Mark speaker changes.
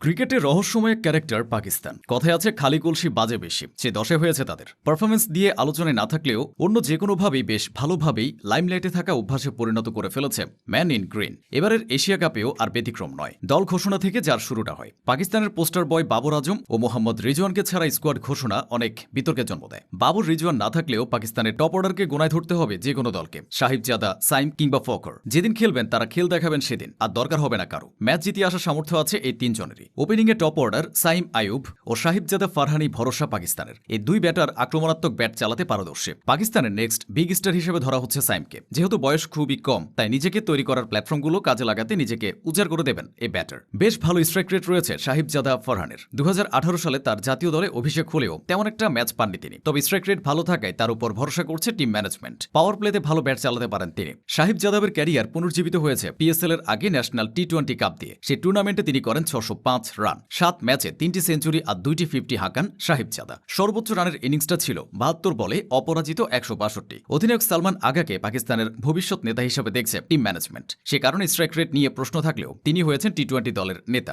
Speaker 1: ক্রিকেটের রহস্যময় ক্যারেক্টার পাকিস্তান। কথায় আছে, খালি কলসি বাজে বেশি। সে দশে হয়েছে তাদের। পারফরমেন্স দিয়ে আলোচনায় না থাকলেও অন্য যে কোনোভাবেই বেশ ভালোভাবেই লাইমলাইটে থাকা অভ্যাসে পরিণত করে ফেলেছে ম্যান ইন গ্রিন। এবারের এশিয়া কাপেও আর ব্যতিক্রম নয়। দল ঘোষণা থেকে যার শুরুটা হয়। পাকিস্তানের পোস্টার বয় বাবর আজম ও মোহাম্মদ রিজওয়ানকে ছাড়া স্কোয়াড ঘোষণা অনেক বিতর্কের জন্ম দেয়। বাবর, রিজওয়ান না থাকলেও পাকিস্তানের টপ অর্ডারকে গোনায় ধরতে হবে যে কোনো দলকে। সাহিব জাদা, সাইম কিংবা ফকর যেদিন খেলবেন, তারা খেল দেখাবেন সেদিন। আর দরকার হবে না কারও। ম্যাচ জিতিয়ে আসার সামর্থ্য আছে এই তিনজনেরই। ওপেনিংয়ে টপ অর্ডার সাইম আয়ুব ও সাহিবজাদা ফারহানি ভরসা পাকিস্তানের। এই দুই ব্যাটার আক্রমণাত্মক ব্যাট চালাতে পারদর্শী। পাকিস্তানের নেক্সট বিগ স্টার হিসেবে ধরা হচ্ছে সাইমকে যেহেতু বয়স খুবই কম, তাই নিজেকে তৈরি করার প্ল্যাটফর্মগুলো কাজে লাগাতে নিজেকে উজাড় করে দেবেন এই ব্যাটার বেশ ভালো স্ট্রাইক রেট রয়েছে সাহিবজাদা ফরহানের দু হাজার আঠারো সালে তার জাতীয় দলে অভিষেক হলেও তেমন একটা ম্যাচ পাননি তিনি। তবে স্ট্রাইক রেট ভালো থাকায় তার উপর ভরসা করছে টিম ম্যানেজমেন্ট পাওয়ার প্লেতে ভালো ব্যাট চালাতে পারেন তিনি। সাহিব যাদবের ক্যারিয়ার পুনর্জীবিত হয়েছে পিএসএল এর আগে ন্যাশনাল টি টোয়েন্টি কাপ দিয়ে। সেই টুর্নামেন্টে তিনি করেন ছশো পাঁচ রান, সাত ম্যাচে তিনটি সেঞ্চুরি আর দুইটি ফিফটি হাঁকান সাহিব জাদা। সর্বোচ্চ রানের ইনিংসটা ছিল বাহাত্তর বলে অপরাজিত একশো বাষট্টি। অধিনায়ক সালমান আগাকে পাকিস্তানের ভবিষ্যৎ নেতা হিসেবে দেখছে টিম ম্যানেজমেন্ট। সে কারণে স্ট্রাইক রেট নিয়ে প্রশ্ন থাকলেও তিনি হয়েছেন টি টোয়েন্টি দলের নেতা।